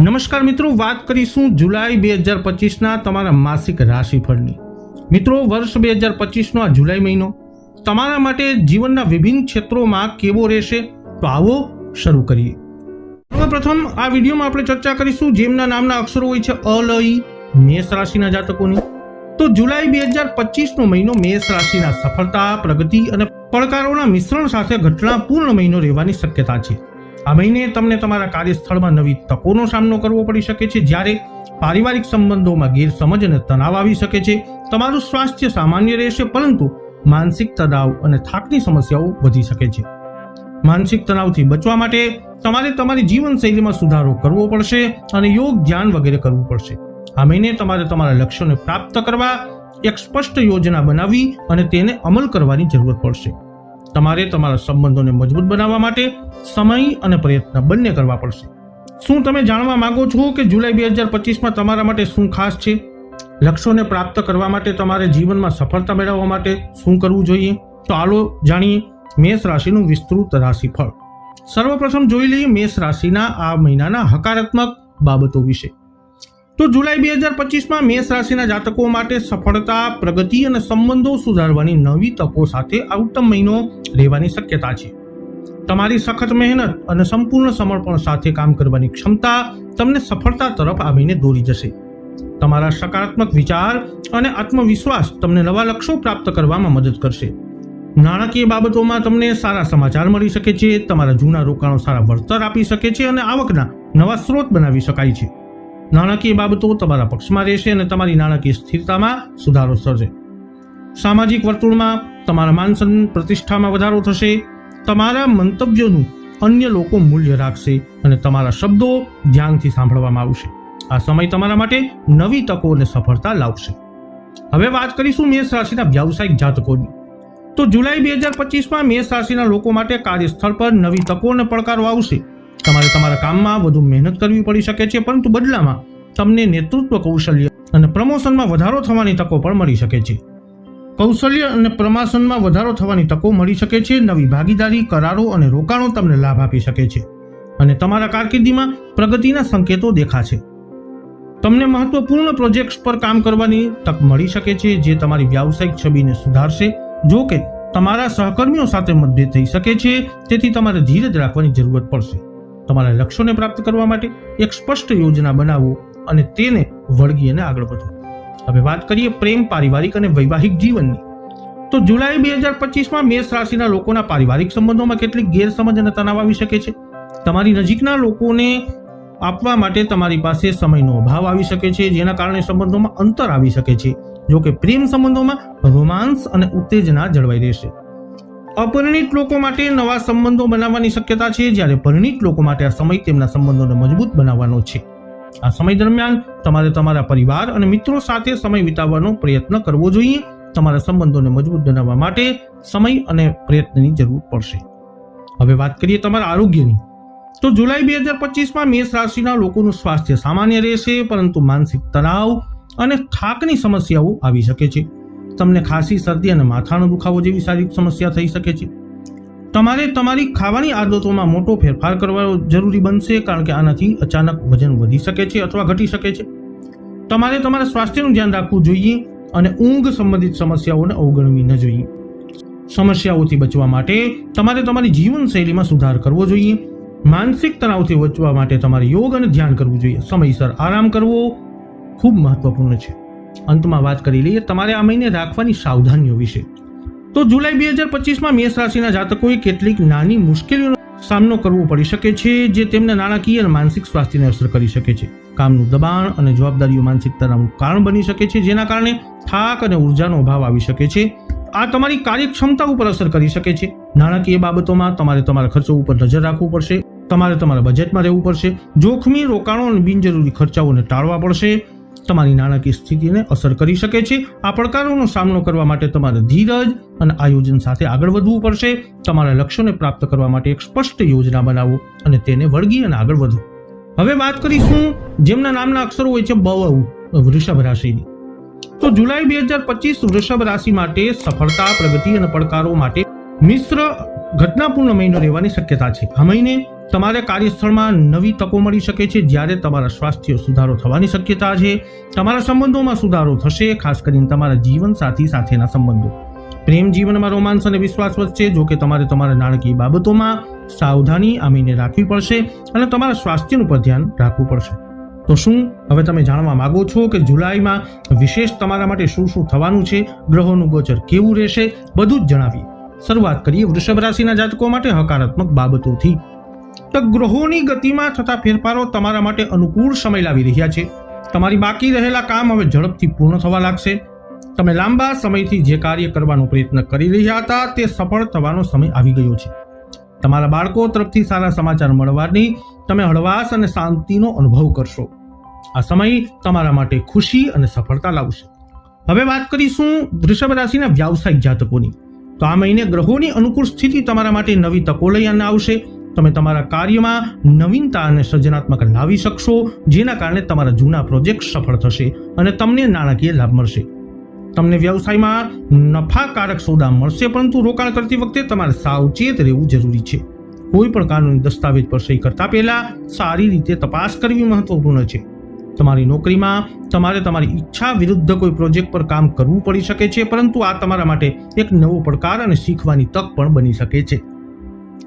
નમસ્કાર મિત્રો, વાત કરીશું જુલાઈ બે હજાર પચીસના તમારા માસિક રાશિફળની. મિત્રો, વર્ષ બે હજાર પચીસનો આ જુલાઈ મહિનો તમારા માટે જીવનના વિભિન્ન ક્ષેત્રોમાં કેવો રહેશે તો આવો શરૂ કરીએ. સર્વપ્રથમ, આ વિડીયોમાં આપણે ચર્ચા કરીશું જેમના નામના અક્ષરો હોય છે અલઈ મેષ રાશિના જાતકોની. તો જુલાઈ બે હજાર પચીસનો મહિનો મેષ રાશિના સફળતા, પ્રગતિ અને પડકારોના મિશ્રણ સાથે ઘટનાપૂર્ણ મહિનો રહેવાની શક્યતા છે. આ મહિને તમને તમારા કાર્યસ્થળમાં નવી તકોનો સામનો કરવો પડી શકે છે. જ્યારે પારિવારિક સંબંધોમાં ગેરસમજ અને તણાવ આવી શકે છે, તમારું સ્વાસ્થ્ય સામાન્ય રહેશે, પરંતુ માનસિક તણાવ અને થાકની સમસ્યાઓ વધી શકે છે. માનસિક તણાવથી બચવા માટે તમારે તમારી જીવનશૈલીમાં સુધારો કરવો પડશે અને યોગ ધ્યાન વગેરે કરવું પડશે. આ મહિને તમારે તમારા લક્ષ્યોને પ્રાપ્ત કરવા એક સ્પષ્ટ યોજના બનાવવી અને તેને અમલ કરવાની જરૂર પડશે. તમારે તમારા સંબંધોને મજબૂત બનાવવા માટે સમય અને પ્રયત્ન બંને કરવા પડશે. શું તમે જાણવા માંગો છો કે જુલાઈ બે હજાર પચીસમાં તમારા માટે શું ખાસ છે? લક્ષ્યોને પ્રાપ્ત કરવા માટે તમારે જીવનમાં સફળતા મેળવવા માટે શું કરવું જોઈએ? તો આલો જાણીએ મેષ રાશિનું વિસ્તૃત રાશિફળ. સર્વપ્રથમ જોઈ લઈએ મેષ રાશિના આ મહિનાના હકારાત્મક બાબતો વિશે. તો જુલાઈ બે હજાર પચીસમાં મેષ રાશિના જાતકો માટે સફળતા, પ્રગતિ અને સંબંધો સુધારવાની નવી તકો સાથે આ ઉત્તમ મહિનો રહેવાની શક્યતા છે. તમારી સખત મહેનત અને સંપૂર્ણ સમર્પણ સાથે કામ કરવાની ક્ષમતા તમને સફળતા તરફ આવીને દોરી જશે. તમારા સકારાત્મક વિચાર અને આત્મવિશ્વાસ તમને નવા લક્ષ્યો પ્રાપ્ત કરવામાં મદદ કરશે. નાણાકીય બાબતોમાં તમને સારા સમાચાર મળી શકે છે, તમારા જૂના રોકાણો સારા વળતર આપી શકે છે અને આવકના નવા સ્ત્રોત બનાવી શકાય છે. નાણાકીય બાબતો તમારા પક્ષમાં રહેશે અને તમારી નાણાકીય સ્થિરતામાં સુધારો થશે સામાજિક વર્તુળમાં તમારા માનસન પ્રતિષ્ઠામાં વધારો થશે. તમારા મંતવ્યોનું અન્ય લોકો મૂલ્ય રાખશે અને તમારા શબ્દો ધ્યાનથી સાંભળવામાં આવશે. આ સમય તમારા માટે નવી તકો અને સફળતા લાવશે. હવે વાત કરીશું મેષ રાશિના વ્યાવસાયિક જાતકોની. તો જુલાઈ બે હજાર પચીસમાં મેષ રાશિના લોકો માટે કાર્યસ્થળ પર નવી તકો અને પડકારો આવશે. તમારે તમારા કામમાં વધુ મહેનત કરવી પડી શકે છે, પરંતુ બદલામાં તમને નેતૃત્વ કૌશલ્ય અને પ્રમોશનમાં વધારો થવાની તકો પણ મળી શકે છે. કૌશલ્ય અને પ્રમોશનમાં વધારો થવાની તકો મળી શકે છે, નવી ભાગીદારી, કરારો અને રોકાણો તમને લાભ આપી શકે છે અને તમારા કારકિર્દીમાં પ્રગતિના સંકેતો દેખાશે. તમને મહત્વપૂર્ણ પ્રોજેક્ટ્સ પર કામ કરવાની તક મળી શકે છે, જે તમારી વ્યાવસાયિક છબીને સુધારશે. જો કે, તમારા સહકર્મીઓ સાથે મતભેદ થઈ શકે છે, તેથી તમારે ધીરજ રાખવાની જરૂરત પડશે. તમારા લક્ષ્યોને પ્રાપ્ત કરવા માટે એક સ્પષ્ટ યોજના બનાવો અને તેને વળગી અને આગળ વધો. હવે વાત કરીએ પ્રેમ પારિવારિક અને વૈવાહિક જીવનની. તો જુલાઈ બે હજાર પચીસમાં મેષ રાશિના લોકોના પારિવારિક સંબંધોમાં કેટલીક ગેરસમજ અને તણાવ આવી શકે છે? તમારી નજીકના લોકોને આપવા માટે તમારી પાસે સમયનો અભાવ આવી શકે છે, જેના કારણે સંબંધોમાં અંતર આવી શકે છે જો કે પ્રેમ સંબંધોમાં રોમાન્સ અને ઉત્તેજના જળવાઈ રહેશે. અપરિણિત લોકો માટે નવા સંબંધો બનાવવાની શક્યતા છે, જ્યારે પરિણિત લોકો માટે આ સમય તેમના સંબંધોને મજબૂત બનાવવાનો છે. આ સમય દરમિયાન તમારે તમારા પરિવાર અને મિત્રો સાથે સમય વિતાવવાનો પ્રયત્ન કરવો જોઈએ. તમારા સંબંધોને મજબૂત બનાવવા માટે સમય અને પ્રયત્નની જરૂર પડશે. હવે વાત કરીએ તમારા આરોગ્યની. તો જુલાઈ બે હજાર પચીસમાં મેષ રાશિના લોકોનું સ્વાસ્થ્ય સામાન્ય રહેશે, પરંતુ માનસિક તણાવ અને થાકની સમસ્યાઓ આવી શકે છે. તમને ખાંસી, શરદી અને માથાનો દુખાવો જેવી શારીરિક સમસ્યા થઈ શકે છે. તમારે તમારી ખાવાની આદતોમાં મોટો ફેરફાર કરવાનો જરૂરી બનશે, કારણ કે આનાથી અચાનક વજન વધી શકે છે અથવા ઘટી શકે છે. તમારે તમારા સ્વાસ્થ્યનું ધ્યાન રાખવું જોઈએ અને ઊંઘ સંબંધિત સમસ્યાઓને અવગણવી ન જોઈએ. સમસ્યાઓથી બચવા માટે તમારે તમારી જીવનશૈલીમાં સુધાર કરવો જોઈએ. માનસિક તણાવથી બચવા માટે તમારે યોગ અને ધ્યાન કરવું જોઈએ. સમયસર આરામ કરવો ખૂબ મહત્વપૂર્ણ છે. અંતમાં વાત કરી લઈએ, તમારે આ મહિને રાખવાની સાવધાનીઓ વિશે. તો જુલાઈ બે હજાર પચીસમાં મેષ રાશિના જાતકોએ કેટલીક નાની મુશ્કેલીઓનો સામનો કરવો પડી શકે છે, જે તેમના નાણાકીય અને માનસિક સ્વાસ્થ્યને અસર કરી શકે છે. કામનું દબાણ અને જવાબદારીઓ માનસિક તણાવનું કારણ બની શકે છે, જેના કારણે થાક અને ઉર્જાનો અભાવ આવી શકે છે. આ તમારી કાર્યક્ષમતા ઉપર અસર કરી શકે છે. નાણાકીય બાબતોમાં તમારે તમારા ખર્ચો ઉપર નજર રાખવું પડશે. તમારે તમારા બજેટમાં રહેવું પડશે. જોખમી રોકાણો અને બિનજરૂરી ખર્ચાઓને ટાળવા પડશે. તમારી નાણાકીય સ્થિતિને અસર કરી શકે છે. આ પડકારોનો સામનો કરવા માટે તમારે ધીરજ અને આયોજન સાથે આગળ વધવું પડશે. તમારા લક્ષ્યોને પ્રાપ્ત કરવા માટે એક સ્પષ્ટ યોજના બનાવો અને તેને વળગી અને આગળ વધો. હવે વાત કરીશું જેમના નામના અક્ષરો હોય છે બવ વૃષભ રાશિની. તો જુલાઈ બે હજાર પચીસ વૃષભ રાશિ માટે સફળતા, પ્રગતિ અને પડકારો માટે મિશ્ર ઘટનાપૂર્ણ મહિનો રહેવાની શક્યતા છે. આ મહિને તમારે કાર્યસ્થળમાં નવી તકો મળી શકે છે જ્યારે તમારા સ્વાસ્થ્ય સુધારો થવાની શક્યતા છે. તમારા સંબંધોમાં સુધારો થશે, ખાસ કરીને તમારા જીવનસાથી સાથેના સંબંધો. પ્રેમ જીવનમાં રોમાંસ અને વિશ્વાસ વધશે, જો કે તમારે તમારા નાણાકીય બાબતોમાં સાવધાની આ મહિને રાખવી પડશે અને તમારા સ્વાસ્થ્યનું પણ ધ્યાન રાખવું પડશે. તો શું હવે તમે જાણવા માગો છો કે જુલાઈમાં વિશેષ તમારા માટે શું શું થવાનું છે? ગ્રહોનું ગોચર કેવું રહેશે? બધું જ જણાવીએ. શરૂઆત કરીએ વૃષભ રાશિના જાતકો માટે હકારાત્મક બાબતોથી. તો ગ્રહોની ગતિમાં થતા ફેરફારો તમારા માટે અનુકૂળ સમય લાવી રહ્યા છે. તમારી બાકી રહેલા કામ હવે ઝડપથી પૂર્ણ થવા લાગશે. તમે લાંબા સમયથી જે કાર્ય કરવાનો પ્રયત્ન કરી રહ્યા હતા તે સફળ થવાનો સમય આવી ગયો છે. તમારા બાળકો તરફથી સારા સમાચાર મળવાની તમે હળવાશ અને શાંતિનો અનુભવ કરશો. આ સમય તમારા માટે ખુશી અને સફળતા લાવશે. હવે વાત કરીશું વૃષભ રાશિના વ્યાવસાયિક જાતકોની. તો આ મહિને ગ્રહોની અનુકૂળ સ્થિતિ તમારા માટે નવી તકો લઈ અને આવશે. તમે તમારા કાર્યમાં નવીનતા અને સર્જનાત્મક લાવી શકશો, જેના કારણે તમારા જૂના પ્રોજેક્ટ સફળ થશે અને તમને નાણાકીય લાભ મળશે. તમને વ્યવસાયમાં નફાકારક સોદા મળશે, પરંતુ રોકાણ કરતી વખતે તમારે સાવચેત રહેવું જરૂરી છે. કોઈ પણ કાનૂની દસ્તાવેજ પર સહી કરતા પહેલા સારી રીતે તપાસ કરવી મહત્વપૂર્ણ છે. તમારી નોકરીમાં, તમારે તમારી ઈચ્છા વિરુદ્ધ કોઈ પ્રોજેક્ટ પર કામ કરવું પડી શકે છે, પરંતુ આ તમારા માટે એક નવો પડકાર અને શીખવાની તક પણ બની શકે છે.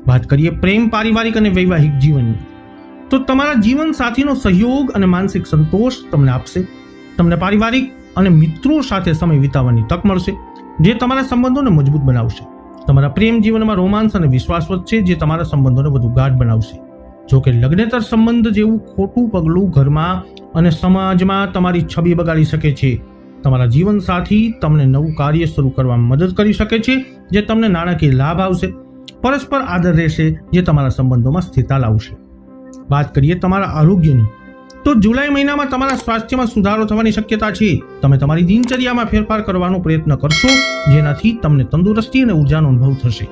વાત કરીએ પ્રેમ, પારિવારિક અને વૈવાહિક જીવનની. તો તમારા જીવન સાથીનો સહયોગ અને માનસિક સંતોષ તમને આપશે. તમને પારિવારિક અને મિત્રો સાથે સમય વિતાવવાની તક મળશે, જે તમારા સંબંધોને મજબૂત બનાવશે. તમારા પ્રેમ જીવનમાં રોમાંસ અને વિશ્વાસ વધશે જે તમારા સંબંધોને વધુ ગાઢ બનાવશે. જો કે લગ્નેતર સંબંધ જેવું ખોટું પગલું ઘરમાં અને સમાજમાં તમારી છબી બગાડી શકે છે. તમારા જીવનસાથી તમને નવું કાર્ય શરૂ કરવામાં મદદ કરી શકે છે, જે તમને નાણાકીય લાભ આવશે. પરસ્પર આદર રહેશે, જે તમારા સંબંધોમાં સ્થિરતા લાવશે. વાત કરીએ તમારા આરોગ્યની. તો જુલાઈ મહિનામાં તમારા સ્વાસ્થ્યમાં સુધારો થવાની શક્યતા છે. તમે તમારી દિનચર્યામાં ફેરફાર કરવાનો પ્રયત્ન કરશો, જેનાથી તમને તંદુરસ્તી અને ઉર્જાનો અનુભવ થશે.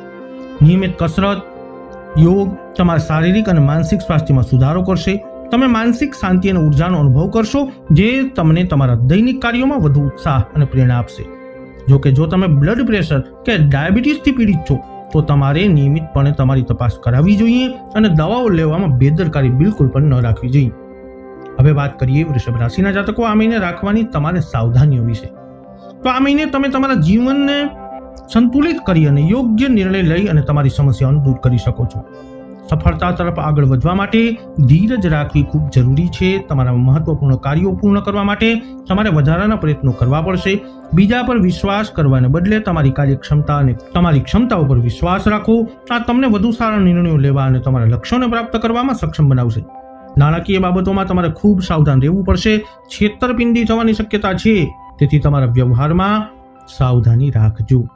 નિયમિત કસરત યોગ તમારા શારીરિક અને માનસિક સ્વાસ્થ્યમાં સુધારો કરશે. તમે માનસિક શાંતિ અને ઉર્જાનો અનુભવ કરશો, જે તમને તમારા દૈનિક કાર્યોમાં વધુ ઉત્સાહ અને પ્રેરણા આપશે. જો કે જો તમે બ્લડ પ્રેશર કે ડાયાબિટીસથી પીડિત છો, તો તમારે નિયમિતપણે તમારી તપાસ કરાવવી જોઈએ અને દવાઓ લેવામાં બેદરકારી બિલકુલ પણ ન રાખવી જોઈએ. હવે વાત કરીએ વૃષભ રાશિના જાતકો આ મહિને રાખવાની તમારે સાવધાનીઓ વિશે. તો આ મહિને તમે તમારા જીવનને સંતુલિત કરી અને યોગ્ય નિર્ણય લઈ અને તમારી સમસ્યાઓને દૂર કરી શકો છો. સફળતા તરફ આગળ વધવા માટે ધીરજ રાખવી ખૂબ જરૂરી છે. તમારા મહત્વપૂર્ણ કાર્યો પૂર્ણ કરવા માટે તમારે વધારાના પ્રયત્નો કરવા પડશે. બીજા પર વિશ્વાસ કરવાને બદલે તમારી કાર્યક્ષમતા અને તમારી ક્ષમતાઓ પર વિશ્વાસ રાખો. આ તમને વધુ સારા નિર્ણયો લેવા અને તમારા લક્ષ્યોને પ્રાપ્ત કરવામાં સક્ષમ બનાવશે. નાણાકીય બાબતોમાં તમારે ખૂબ સાવધાન રહેવું પડશે. છેતરપિંડી થવાની શક્યતા છે. તેથી તમારા વ્યવહારમાં સાવધાની રાખજો.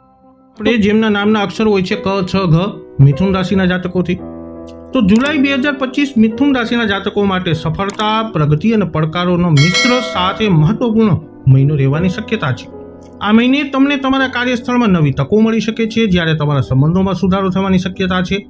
આપણે જેમના નામના અક્ષર હોય છે ક, છ, ઘ, મિથુન રાશિના જાતકોથી. તો જુલાઈ બે હજાર પચીસ મિથુન રાશિના જાતકો માટે સફળતા, પ્રગતિ અને પડકારોનો મિશ્ર સાથે મહત્વપૂર્ણ મહિનો રહેવાની શક્યતા છે. આ મહિને તમને તમારા કાર્યસ્થળમાં નવી તકો મળી શકે છે, જ્યારે તમારા સંબંધોમાં સુધારો થવાની શક્યતા છે.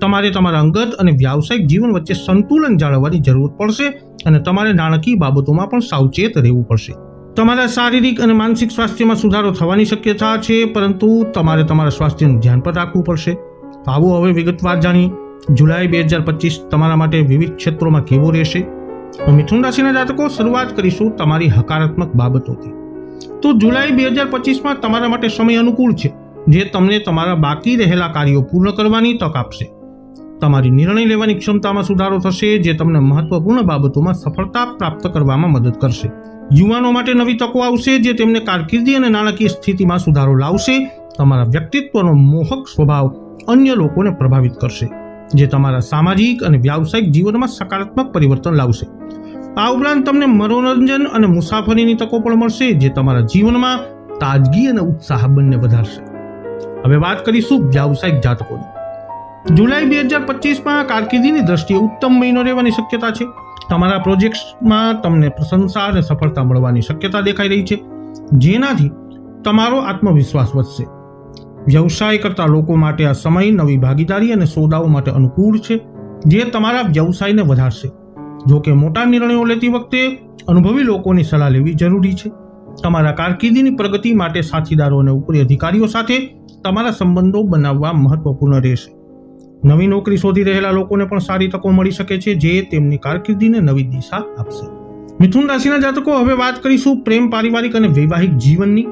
તમારે તમારા અંગત અને વ્યાવસાયિક જીવન વચ્ચે સંતુલન જાળવવાની જરૂર પડશે અને તમારે નાણાકીય બાબતોમાં પણ સાવચેત રહેવું પડશે. તમારા શારીરિક અને માનસિક સ્વાસ્થ્યમાં સુધારો થવાની શક્યતા છે, પરંતુ તમારે તમારા સ્વાસ્થ્યનું ધ્યાન પણ રાખવું પડશે. આવો હવે વિગતવાર જાણીએ. જુલાઈ બે હજાર પચીસ તમારા માટે વિવિધ ક્ષેત્રોમાં કેવો રહેશે? મિથુન રાશિના જાતકો, શરૂઆત કરીશું તમારી હકારાત્મક બાબતોથી. તો જુલાઈ બે હજાર પચીસમાં તમારા માટે સમય અનુકૂળ છે, જે તમને તમારા બાકી રહેલા કાર્યો પૂર્ણ કરવાની તક આપશે. તમારી નિર્ણય લેવાની ક્ષમતામાં સુધારો થશે, જે તમને મહત્વપૂર્ણ બાબતોમાં સફળતા પ્રાપ્ત કરવામાં મદદ કરશે. યુવાનો માટે નવી તકો આવશે જે તેમને કારકિર્દી અને નાણાકીય સ્થિતિમાં સુધારો લાવશે. તમારા વ્યક્તિત્વનો મોહક સ્વભાવ અન્ય લોકોને પ્રભાવિત કરશે, જે તમારા સામાજિક અને વ્યાવસાયિક જીવનમાં સકારાત્મક પરિવર્તન લાવશે. આ ઉપરાંત તમને મનોરંજન અને મુસાફરીની તકો પણ મળશે, જે તમારા જીવનમાં તાજગી અને ઉત્સાહ બંને વધારશે. હવે વાત કરીશું વ્યાવસાયિક જાતકોની. જુલાઈ બે હજાર પચીસમાં કારકિર્દીની દ્રષ્ટિએ ઉત્તમ મહિનો રહેવાની શક્યતા છે. તમારા પ્રોજેક્ટ્સમાં તમને પ્રશંસા અને સફળતા મળવાની શક્યતા દેખાઈ રહી છે. જેનાથી તમારો આત્મવિશ્વાસ વધશે. વ્યવસાય કરતા લોકો માટે આ સમય નવી ભાગીદારી અને સોદાઓ માટે અનુકૂળ છે, જે તમારા વ્યવસાયને વધારશે. જો કે મોટા નિર્ણયો લેતી વખતે અનુભવી લોકોની સલાહ લેવી જરૂરી છે. તમારા કારકિર્દીની પ્રગતિ માટે સાથીદારો અને ઉપરી અધિકારીઓ સાથે તમારા સંબંધો બનાવવા મહત્વપૂર્ણ રહેશે. નવી નોકરી શોધી રહેલા લોકોને પણ સારી તકો મળી શકે છે, જે તેમની કારકિર્દીને નવી દિશા આપશે. મિથુન રાશિના જાતકો, હવે વાત કરીશું પ્રેમ, પારિવારિક અને વૈવાહિક જીવનની.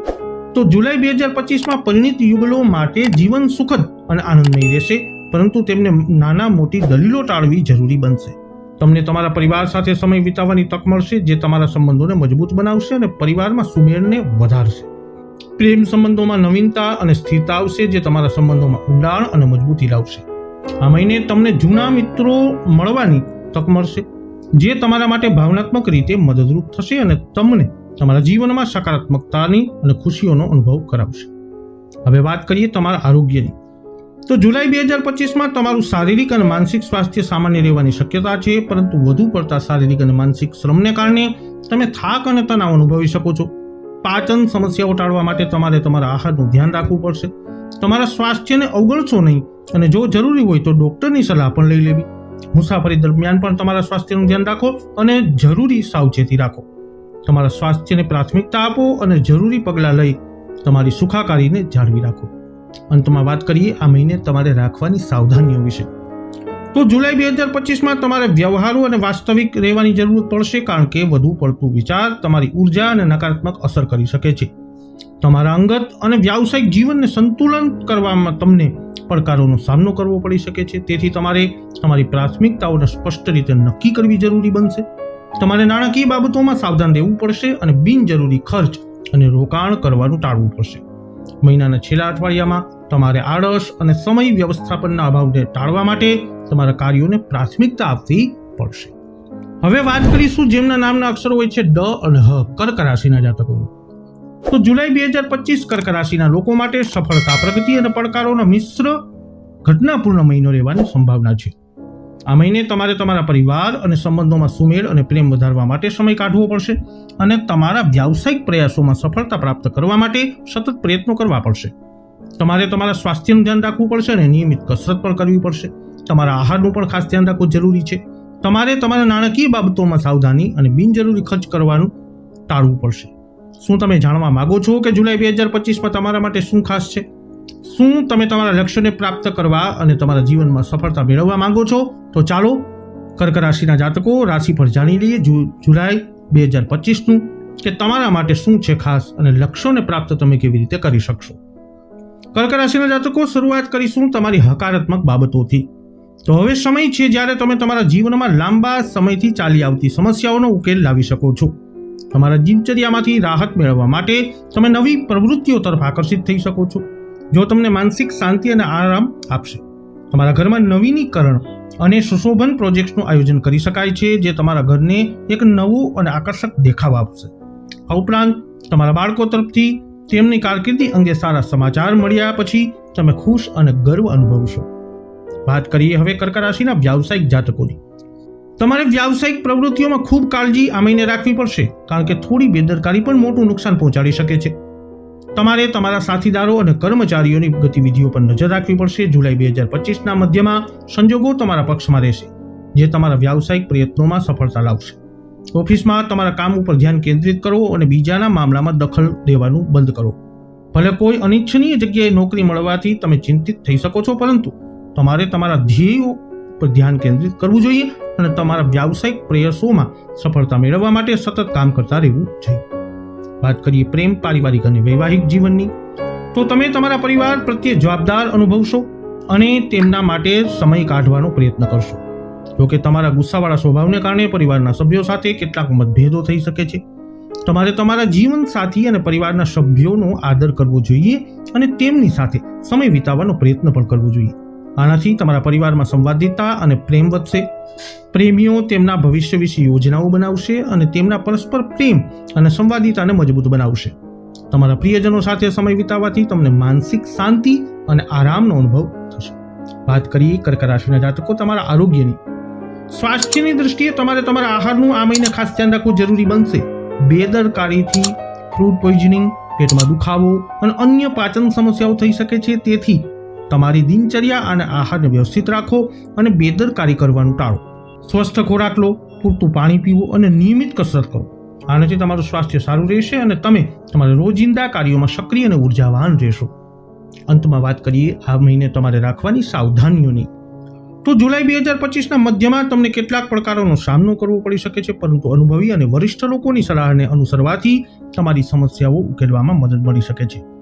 તો જુલાઈ બે હજાર પચીસમાં પરિણિત યુગલો માટે જીવન સુખદ અને આનંદમય રહેશે, પરંતુ તેમને નાના મોટી દલીલો ટાળવી જરૂરી બનશે. તમને તમારા પરિવાર સાથે સમય વિતાવવાની તક મળશે, જે તમારા સંબંધોને મજબૂત બનાવશે અને પરિવારમાં સુમેળને વધારશે. પ્રેમ સંબંધોમાં નવીનતા અને સ્થિરતા આવશે, જે તમારા સંબંધોમાં ઊંડાણ અને મજબૂતી લાવશે. આ મહિને તમને જૂના મિત્રો મળવાની તક મળશે, જે તમારા માટે ભાવનાત્મક રીતે મદદરૂપ થશે અને તમને તમારા જીવનમાં સકારાત્મકતાની અને ખુશીઓનો અનુભવ કરાવશે. હવે વાત કરીએ તમારા આરોગ્યની. તો જુલાઈ બે હજાર પચીસમાં તમારું શારીરિક અને માનસિક સ્વાસ્થ્ય સામાન્ય રહેવાની શક્યતા છે, પરંતુ વધુ પડતા શારીરિક અને માનસિક શ્રમને કારણે તમે થાક અને તણાવ અનુભવી શકો છો. પાચન સમસ્યાઓ ટાળવા માટે તમારે તમારા આહારનું ધ્યાન રાખવું પડશે. તમારા સ્વાસ્થ્યને અવગણશો નહીં અને જો જરૂરી હોય તો ડોક્ટરની સલાહ પણ લઈ લેવી. મુસાફરી દરમિયાન પણ તમારા સ્વાસ્થ્યનું ધ્યાન રાખો અને જરૂરી સાવચેતી રાખો. તમારા સ્વાસ્થ્યને પ્રાથમિકતા આપો અને જરૂરી પગલાં લઈ તમારી સુખાકારીને જાળવી રાખો. અંતમાં વાત કરીએ આ મહિને તમારે રાખવાની સાવધાનીઓ વિશે. તો જુલાઈ બે હજાર પચીસમાં તમારે વ્યવહારો અને વાસ્તવિક રહેવાની જરૂર પડશે કારણ કે વધુ પડતું વિચાર તમારી ઊર્જા અને નકારાત્મક અસર કરી શકે છે. તમારા અંગત અને વ્યાવસાયિક જીવનને સંતુલન કરવામાં તમને પડકારોનો સામનો કરવો પડી શકે છે. તેથી તમારે તમારી પ્રાથમિકતાઓને સ્પષ્ટ રીતે નક્કી કરવી જરૂરી બનશે. તમારે નાણાકીય બાબતોમાં સાવધાન રહેવું પડશે અને બિનજરૂરી ખર્ચ અને રોકાણ કરવાનું ટાળવું પડશે. મહિનાના છેલ્લા અઠવાડિયામાં તમારે આળસ અને સમય વ્યવસ્થાપનના અભાવને ટાળવા માટે તમારા કાર્યોને પ્રાથમિકતા આપવી પડશે. હવે વાત કરીશું જેમના નામના અક્ષરો હોય છે ડ અને હ કર્ક રાશિના જાતકોનું. તો જુલાઈ બે હજાર પચીસ કર્ક રાશિના લોકો માટે સફળતા, પ્રગતિ અને પડકારોનો મિશ્ર ઘટનાપૂર્ણ મહિનો રહેવાની સંભાવના છે. આ મહિને તમારે તમારા પરિવાર અને સંબંધોમાં સુમેળ અને પ્રેમ વધારવા માટે સમય કાઢવો પડશે અને તમારા વ્યાવસાયિક પ્રયાસોમાં સફળતા પ્રાપ્ત કરવા માટે સતત પ્રયત્નો કરવા પડશે. તમારે તમારા સ્વાસ્થ્યનું ધ્યાન રાખવું પડશે અને નિયમિત કસરત પણ કરવી પડશે. તમારા આહારનું પણ ખાસ ધ્યાન રાખવું જરૂરી છે. તમારે તમારા નાણાકીય બાબતોમાં સાવધાની અને બિનજરૂરી ખર્ચ કરવાનું ટાળવું પડશે. શું તમે જાણવા માંગો છો કે જુલાઈ બે હજાર પચીસમાં તમારા માટે શું ખાસ છે? શું તમે તમારા લક્ષ્યને પ્રાપ્ત કરવા અને તમારા જીવનમાં સફળતા મેળવવા માંગો છો? તો ચાલો, કર્ક રાશિના જાતકો રાશિ પર જાણી લઈએ જુલાઈ બે હજાર પચીસનું કે તમારા માટે શું છે ખાસ અને લક્ષ્યોને પ્રાપ્ત તમે કેવી રીતે કરી શકશો? કર્ક રાશિના જાતકો, શરૂઆત કરીશું તમારી હકારાત્મક બાબતોથી. તો હવે સમય છે જ્યારે તમે તમારા જીવનમાં લાંબા સમયથી ચાલી આવતી સમસ્યાઓનો ઉકેલ લાવી શકો છો. તમારા દિનચર્યામાંથી રાહત મેળવવા માટે તમે નવી પ્રવૃત્તિઓ તરફ આકર્ષિત થઈ શકો છો. જો તમને માનસિક શાંતિ અને આરામ આપશે, તમારા ઘરમાં નવીનીકરણ અને સુશોભન પ્રોજેક્ટ્સનું આયોજન કરી શકાય છે, જે તમારા ઘરને એક નવું અને આકર્ષક દેખાવ આપશે. આ ઉપરાંત, તમારા બાળકો તરફથી તેમની કારકિર્દી અંગે સારા સમાચાર મળ્યા પછી તમે ખુશ અને ગર્વ અનુભવશો. વાત કરીએ હવે કર્ક રાશિના વ્યાવસાયિક જાતકોની. તમારે વ્યાવસાયિક પ્રવૃત્તિઓમાં ખૂબ કાળજી આ રાખવી પડશે, કારણ કે થોડી બેદરકારી પણ મોટું નુકસાન પહોંચાડી શકે છે. તમારે તમારા સાથીદારો અને કર્મચારીઓની ગતિવિધિઓ પર નજર રાખવી પડશે. જુલાઈ બે હજાર પચીસના મધ્યમાં સંજોગો તમારા પક્ષમાં રહેશે, જે તમારા વ્યાવસાયિક પ્રયત્નોમાં સફળતા લાવશે. ઓફિસમાં તમારા કામ ઉપર ધ્યાન કેન્દ્રિત કરો અને બીજાના મામલામાં દખલ દેવાનું બંધ કરો. ભલે કોઈ અનિચ્છનીય જગ્યાએ નોકરી મળવાથી તમે ચિંતિત થઈ શકો છો, પરંતુ તમારે તમારા ધ્યેયો પર ધ્યાન કેન્દ્રિત કરવું જોઈએ અને તમારા વ્યાવસાયિક પ્રયાસોમાં સફળતા મેળવવા માટે સતત કામ કરતા રહેવું જોઈએ. વાત કરીએ પ્રેમ, પારિવારિક અને વૈવાહિક જીવનની, તો તમે તમારા પરિવાર પ્રત્યે જવાબદાર અનુભવશો અને તેમના માટે સમય કાઢવાનો પ્રયત્ન કરશો. જોકે તમારા ગુસ્સાવાળા સ્વભાવને કારણે પરિવારના સભ્યો સાથે કેટલાક મતભેદો થઈ શકે છે. તમારે તમારા જીવન સાથી અને પરિવારના સભ્યોનો આદર કરવો જોઈએ અને તેમની સાથે સમય વિતાવવાનો પ્રયત્ન પણ કરવો જોઈએ. આનાથી તમારા પરિવારમાં સંવાદિતા અને પ્રેમ વધશે. પ્રેમીઓ તેમના ભવિષ્ય વિશે યોજનાઓ બનાવશે અને તેમના પરસ્પર પ્રેમ અને સંવાદિતાને મજબૂત બનાવશે. તમારા પ્રિયજનો સાથે સમય વિતાવવાથી તમને માનસિક શાંતિ અને આરામનો અનુભવ થશે. વાત કરીએ કર્ક રાશિના જાતકો તમારા આરોગ્યની. સ્વાસ્થ્યની દૃષ્ટિએ તમારે તમારા આહારનું આ મહિને ખાસ ધ્યાન રાખવું જરૂરી બનશે. બેદરકારીથી ફ્રૂટ પોઈઝનિંગ પેટમાં દુખાવો અને અન્ય પાચન સમસ્યાઓ થઈ શકે છે. તેથી તમારી દિનચર્યા અને આહારને વ્યવસ્થિત રાખો અને બેદરકારી કરવાનું ટાળો. સ્વસ્થ ખોરાક લો, પૂરતું પાણી પીવો અને નિયમિત કસરત કરો. આનાથી તમારું સ્વાસ્થ્ય સારું રહેશે અને તમે તમારા રોજિંદા કાર્યોમાં સક્રિય અને ઉર્જાવાન રહેશો. અંતમાં વાત કરીએ, આ મહિને તમારે રાખવાની સાવધાનીઓની. તો જુલાઈ બે હજાર પચીસના મધ્યમાં તમને કેટલાક પડકારોનો સામનો કરવો પડી શકે છે, પરંતુ અનુભવી અને વરિષ્ઠ લોકોની સલાહને અનુસરવાથી તમારી સમસ્યાઓ ઉકેલવામાં મદદ મળી શકે છે.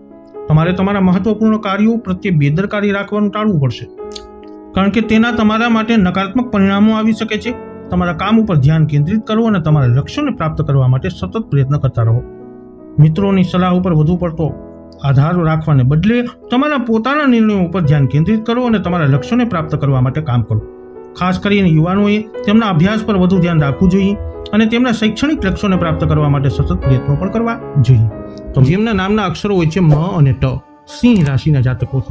તમારે તમારા મહત્વપૂર્ણ કાર્યો પ્રત્યે બેદરકારી રાખવાનું ટાળવું પડશે. કારણ કે તેના તમારા માટે નકારાત્મક પરિણામો આવી શકે છે. તમારા કામ ઉપર ધ્યાન કેન્દ્રિત કરો અને તમારા લક્ષ્યોને પ્રાપ્ત કરવા માટે સતત પ્રયત્ન કરતા રહો. મિત્રોની સલાહ ઉપર વધુ પડતો આધાર રાખવાને બદલે તમારા પોતાના નિર્ણયો ઉપર ધ્યાન કેન્દ્રિત કરો અને તમારા લક્ષ્યોને પ્રાપ્ત કરવા માટે કામ કરો. ખાસ કરીને યુવાનોએ તેમના અભ્યાસ પર વધુ ધ્યાન રાખવું જોઈએ અને તેમના શૈક્ષણિક લક્ષ્યોને પ્રાપ્ત કરવા માટે સતત પ્રયત્નો પણ કરવા જોઈએ. જેમના નામના અક્ષરો હોય છે મ અને ટ. સિંહ રાશિના જાતકો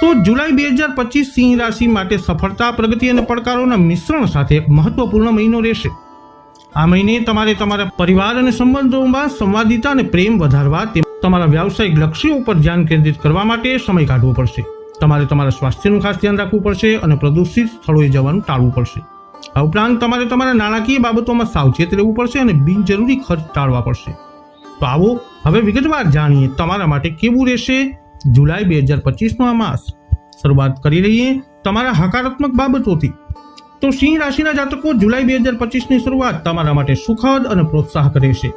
તો જુલાઈ બે હજાર પચીસ સિંહ રાશિ માટે સફળતા, પ્રગતિ અને પડકારોના મિશ્રણ સાથે એક મહત્વપૂર્ણ મહિનો રહેશે. આ મહિને તમારે તમારા પરિવાર અને સંબંધોમાં સંવાદિતા અને પ્રેમ વધારવા તેમ તમારા વ્યાવસાયિક લક્ષ્યો ઉપર ધ્યાન કેન્દ્રિત કરવા માટે સમય કાઢવો પડશે. તમારે તમારા સ્વાસ્થ્યનું ખાસ ધ્યાન રાખવું પડશે અને પ્રદૂષિત સ્થળોએ જવાનું ટાળવું પડશે. આ ઉપરાંત તમારે તમારા નાણાકીય બાબતોમાં સાવચેત રહેવું પડશે અને બિનજરૂરી ખર્ચ ટાળવા પડશે. તો આવો હવે વિગતવાર જાણીએ તમારા માટે કેવું રહેશે? જુલાઈ બે હજાર પચીસનો આ માસ. શરૂઆત કરી રહીએ તમારા હકારાત્મક બાબતોથી. તો સિંહ રાશિના જાતકો જુલાઈ બે હજાર પચીસની શરૂઆત તમારા માટે સુખદ અને પ્રોત્સાહક રહેશે.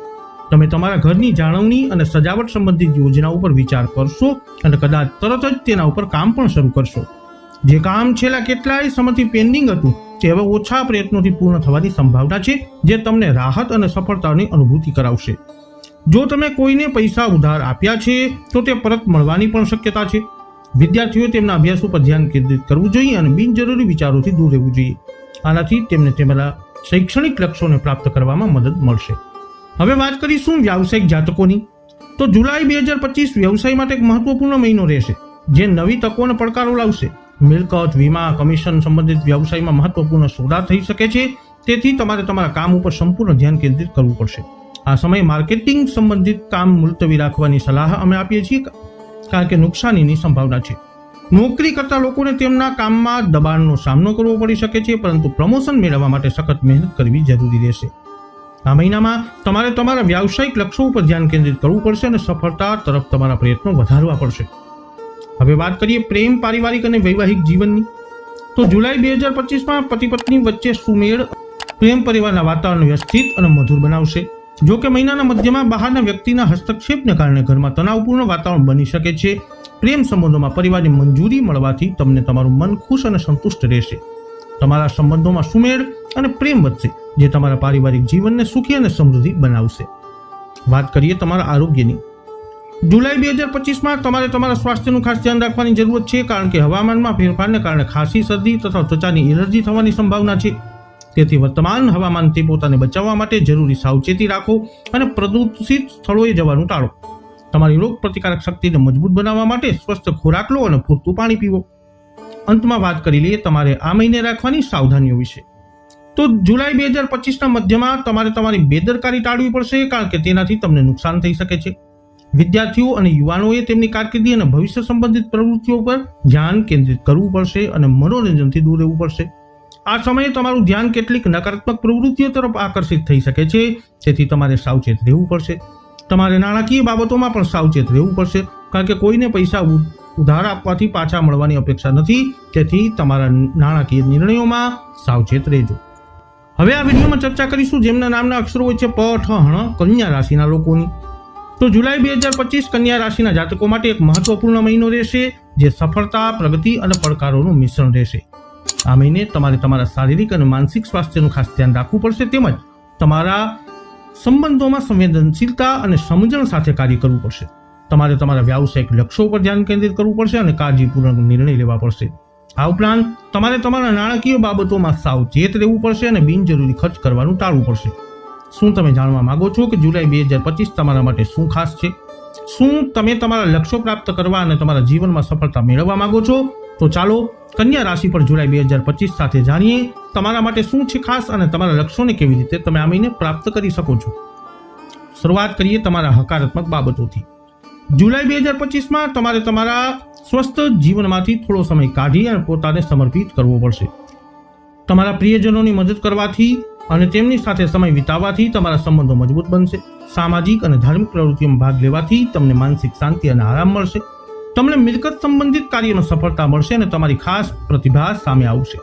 તમે તમારા ઘરની જાળવણી અને સજાવટ સંબંધિત યોજના ઉપર વિચાર કરશો અને કદાચ તરત જ તેના ઉપર કામ પણ શરૂ કરશો. જે કામ છેલ્લા કેટલાય સમયથી પેન્ડિંગ હતું તે હવે ઓછા પ્રયત્નોથી પૂર્ણ થવાની સંભાવના છે, જે તમને રાહત અને સફળતાની અનુભૂતિ કરાવશે. જો તમે કોઈને પૈસા ઉધાર આપ્યા છે, તો તે પરત મળવાની પણ શક્યતા છે. વિદ્યાર્થીઓ તેમના અભ્યાસ ઉપર ધ્યાન કેન્દ્રિત કરવું જોઈએ અને બિનજરૂરી વિચારોથી દૂર રહેવું જોઈએ. આનાથી તેમને તેમના શૈક્ષણિક લક્ષ્યોને પ્રાપ્ત કરવામાં મદદ મળશે. હવે વાત કરીશું વ્યાવસાયિક જાતકોની. તો જુલાઈ બે હજાર પચીસ વ્યવસાય માટે એક મહત્વપૂર્ણ મહિનો રહેશે, જે નવી તકો અને પડકારો લાવશે. મિલકત, વીમા, કમિશન સંબંધિત વ્યવસાયમાં મહત્વપૂર્ણ સોદા થઈ શકે છે. તેથી તમારે તમારા કામ ઉપર સંપૂર્ણ ધ્યાન કેન્દ્રિત કરવું પડશે. આ સમયે માર્કેટિંગ સંબંધિત કામ મુલતવી રાખવાની સલાહ અમે આપીએ છીએ, કારણ કે નુકસાનીની સંભાવના છે. નોકરી કરતા લોકોને તેમના કામમાં દબાણનો સામનો કરવો પડી શકે છે, પરંતુ પ્રમોશન મેળવવા માટે સખત મહેનત કરવી જરૂરી રહેશે. આ મહિનામાં તમારે તમારા વ્યાવસાયિક લક્ષ્યો ઉપર ધ્યાન કેન્દ્રિત કરવું પડશે અને સફળતા તરફ તમારા પ્રયત્નો વધારવા પડશે. હવે વાત કરીએ પ્રેમ, પારિવારિક અને વૈવાહિક જીવનની. તો જુલાઈ બે હજાર પચીસમાં પતિ પત્ની વચ્ચે સુમેળ પ્રેમ પરિવારના વાતાવરણ વ્યવસ્થિત અને મધુર બનાવશે. જો કે મહિનાના મધ્યમાં બહારના વ્યક્તિના હસ્તક્ષેપને કારણે ઘરમાં તણાવપૂર્ણ વાતાવરણ બની શકે છે. પ્રેમ સંબંધોમાં પરિવારની મંજૂરી મળવાથી તમને તમારું મન ખુશ અને સંતુષ્ટ રહેશે. તમારા સંબંધોમાં સુમેળ અને પ્રેમ વધશે, જે તમારા પારિવારિક જીવનને સુખી અને સમૃદ્ધિ બનાવશે. વાત કરીએ તમારા આરોગ્યની. જુલાઈ બે હજાર પચીસમાં તમારે તમારા સ્વાસ્થ્યનું ખાસ ધ્યાન રાખવાની જરૂરત છે, કારણ કે હવામાનમાં ફેરફારને કારણે ખાંસી, શરદી તથા ત્વચાની એલર્જી થવાની સંભાવના છે. તેથી વર્તમાન હવામાનથી પોતાને બચાવવા માટે જરૂરી સાવચેતી રાખો અને પ્રદૂષિત સ્થળોએ જવાનું ટાળો. તમારી રોગ પ્રતિકારક શક્તિને મજબૂત બનાવવા માટે સ્વસ્થ ખોરાક લો અને પૂરતું પાણી પીવો. અંતમાં વાત કરી લઈએ તમારે આ મહિને રાખવાની સાવધાનીઓ વિશે. તો જુલાઈ બે હજાર પચીસના મધ્યમાં તમારે તમારી બેદરકારી ટાળવી પડશે કારણ કે તેનાથી તમને નુકસાન થઈ શકે છે. વિદ્યાર્થીઓ અને યુવાનોએ તેમની કારકિર્દી અને ભવિષ્ય સંબંધિત પ્રવૃત્તિઓ પર ધ્યાન કેન્દ્રિત કરવું પડશે અને મનોરંજનથી દૂર રહેવું પડશે. આ સમયે તમારું ધ્યાન કેટલીક નકારાત્મક પ્રવૃત્તિઓ તરફ આકર્ષિત થઈ શકે છે. તેથી તમારે સાવચેત રહેવું પડશે. તમારે નાણાકીય બાબતોમાં પણ સાવચેત રહેવું પડશે. કારણ કે કોઈને પૈસા ઉધાર આપવાથી પાછા મળવાની અપેક્ષા નથી. તેથી તમારા નાણાકીય નિર્ણયોમાં સાવચેત રહેજો. હવે આ વિડીયોમાં ચર્ચા કરીશું જેમના નામના અક્ષરો હોય છે પ, ઠ, હણ, કન્યા રાશિના લોકોની. તો જુલાઈ બે હજાર પચીસ કન્યા રાશિના જાતકો માટે એક મહત્વપૂર્ણ મહિનો રહેશે, જે સફળતા, પ્રગતિ અને પડકારોનું મિશ્રણ રહેશે. આ મહિને તમારે તમારા શારીરિક અને માનસિક સ્વાસ્થ્યનું ખાસ ધ્યાન રાખવું પડશે તેમજ તમારા સંબંધોમાં સંવેદનશીલતા અને સમજણ સાથે કાર્ય કરવું પડશે. તમારે તમારા વ્યાવસાયિક લક્ષ્યો પર ધ્યાન કેન્દ્રિત કરવું પડશે અને કાળજીપૂર્વક નિર્ણય લેવા પડશે. આ ઉપરાંત તમારે તમારા નાણાકીય બાબતોમાં સાવચેત રહેવું પડશે અને બિનજરૂરી ખર્ચ કરવાનું ટાળવું પડશે. શું તમે જાણવા માંગો છો કે જુલાઈ બે હજાર પચીસ તમારા માટે શું ખાસ છે? શું તમે તમારા લક્ષ્યો પ્રાપ્ત કરવા અને તમારા જીવનમાં સફળતા મેળવવા માંગો છો? તો ચાલો કન્યા રાશિ પર જુલાઈ બે હજાર પચીસ સાથે જાણીએ તમારા માટે શું છે ખાસ અને તમારા લક્ષ્યોને કેવી રીતે તમે આ મહિને પ્રાપ્ત કરી શકો છો. શરૂઆત કરીએ તમારા હકારાત્મક બાબતોથી. જુલાઈ બે હજાર પચીસમાં તમારે તમારા સ્વસ્થ જીવનમાંથી થોડો સમય કાઢી અને પોતાને સમર્પિત કરવો પડશે. તમારા પ્રિયજનોની મદદ કરવાથી અને તેમની સાથે સમય વિતાવવાથી તમારા સંબંધો મજબૂત બનશે. સામાજિક અને ધાર્મિક પ્રવૃત્તિઓમાં ભાગ લેવાથી તમને માનસિક શાંતિ અને આરામ મળશે. તમને મિલકત સંબંધિત કાર્યોનો સફળતા મળશે અને તમારી ખાસ પ્રતિભા સામે આવશે.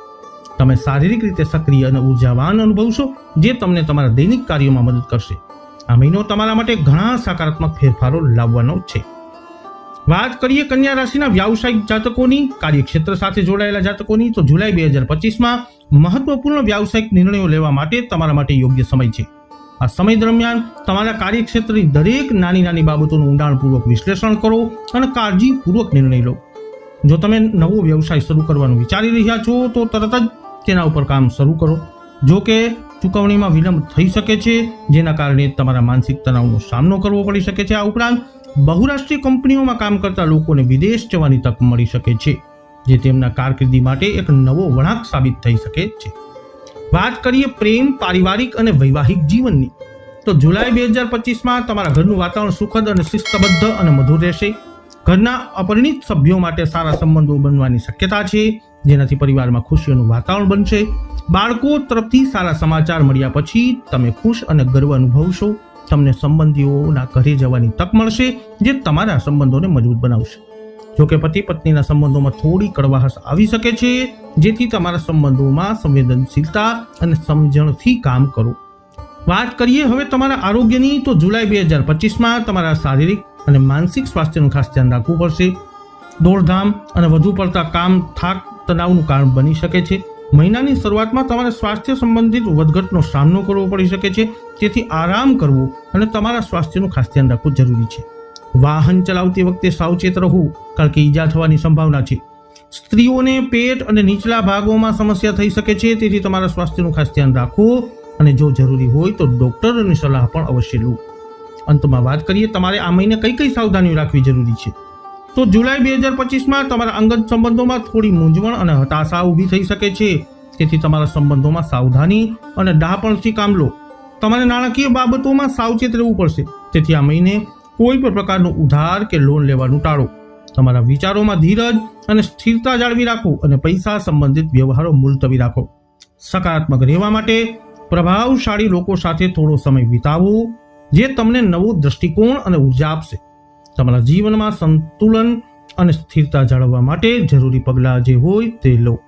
તમે શારીરિક રીતે સક્રિય અને ઉર્જાવાન અનુભવશો, જે તમને તમારા દૈનિક કાર્યોમાં મદદ કરશે. આ મહિનો તમારા માટે ઘણા સકારાત્મક ફેરફારો લાવવાનો છે. વાત કરીએ કન્યા રાશિના વ્યાવસાયિક જાતકોની, કાર્યક્ષેત્ર સાથે જોડાયેલા જાતકોની, તો જુલાઈ બે હજાર પચીસમાં મહત્વપૂર્ણ વ્યાવસાયિક નિર્ણયો લેવા માટે તમારા માટે યોગ્ય સમય છે. આ સમય દરમિયાન તમારા કાર્યક્ષેત્રની દરેક નાની નાની બાબતોનું ઊંડાણપૂર્વક વિશ્લેષણ કરો અને કાળજીપૂર્વક નિર્ણય લો. જો તમે નવો વ્યવસાય શરૂ કરવાનું વિચારી રહ્યા છો, તો તરત જ તેના ઉપર કામ શરૂ કરો. જો કે ચૂકવણીમાં વિલંબ થઈ શકે છે, જેના કારણે તમારા માનસિક તણાવનો સામનો કરવો પડી શકે છે. આ ઉપરાંત બહુરાષ્ટ્રીય કંપનીઓમાં કામ કરતા લોકોને વિદેશ જવાની તક મળી શકે છે, જે તેમના કારકિર્દી માટે એક નવો વળાંક સાબિત થઈ શકે છે. વાત કરીએ પ્રેમ, પારિવારિક અને વૈવાહિક જીવનની. તો જુલાઈ બે હજાર પચીસમાં તમારા ઘરનું વાતાવરણ સુખદ અને શિસ્તબદ્ધ અને મધુર રહેશે. ઘરના અપરિણિત સભ્યો માટે સારા સંબંધો બનવાની શક્યતા છે, જેનાથી પરિવારમાં ખુશીઓનું વાતાવરણ બનશે. બાળકો તરફથી સારા સમાચાર મળ્યા પછી તમે ખુશ અને ગર્વ અનુભવશો. તમને સંબંધીઓના ઘરે જવાની તક મળશે, જે તમારા સંબંધોને મજબૂત બનાવશે. જોકે પતિ પત્નીના સંબંધોમાં થોડી કડવાહસ આવી શકે છે, જેથી તમારા સંબંધોમાં સંવેદનશીલતા અને સમજણથી કામ કરો. વાત કરીએ હવે તમારા આરોગ્યની, તો જુલાઈ બે હજાર પચીસમાં તમારા શારીરિક અને માનસિક સ્વાસ્થ્યનું ખાસ ધ્યાન રાખવું પડશે. દોડધામ અને વધુ પડતા કામ, થાક, તણાવનું કારણ બની શકે છે. મહિનાની શરૂઆતમાં તમારે સ્વાસ્થ્ય સંબંધિત વધઘટનો સામનો કરવો પડી શકે છે. તેથી આરામ કરવો અને તમારા સ્વાસ્થ્યનું ખાસ ધ્યાન રાખવું જરૂરી છે. વાહન ચલાવતી વખતે સાવચેત રહવું કારણ કે ઈજા થવાની સંભાવના છે. સ્ત્રીઓને પેટ અને નીચલા ભાગોમાં સમસ્યા થઈ શકે છે, તેથી તમારા સ્વાસ્થ્યનું ખાસ ધ્યાન રાખો અને જો જરૂરી હોય તો ડૉક્ટરોની સલાહ પણ અવશ્ય લો. અંતમાં વાત કરીએ, તમારે આ મહિને કઈ કઈ સાવધાનીઓ રાખવી જરૂરી છે? તો જુલાઈ બે હજાર પચીસમાં તમારા અંગત સંબંધોમાં થોડી મૂંઝવણ અને હતાશા ઊભી થઈ શકે છે. તેથી તમારા સંબંધોમાં સાવધાની અને ડાહપણથી કામ લો. તમારે નાણાકીય બાબતોમાં સાવચેત રહેવું પડશે. તેથી આ મહિને કોઈ પણ પ્રકારનું ઉધાર કે લોન લેવાનું ટાળો. તમારા વિચારોમાં ધીરજ અને સ્થિરતા જાળવી રાખો અને પૈસા સંબંધિત વ્યવહારો મુલતવી રાખો. સકારાત્મક રહેવા માટે પ્રભાવશાળી લોકો સાથે થોડો સમય વિતાવો, જે તમને નવો દૃષ્ટિકોણ અને ઊર્જા આપશે. તમારા જીવનમાં સંતુલન અને સ્થિરતા જાળવવા માટે જરૂરી પગલાં જે હોય તે લો.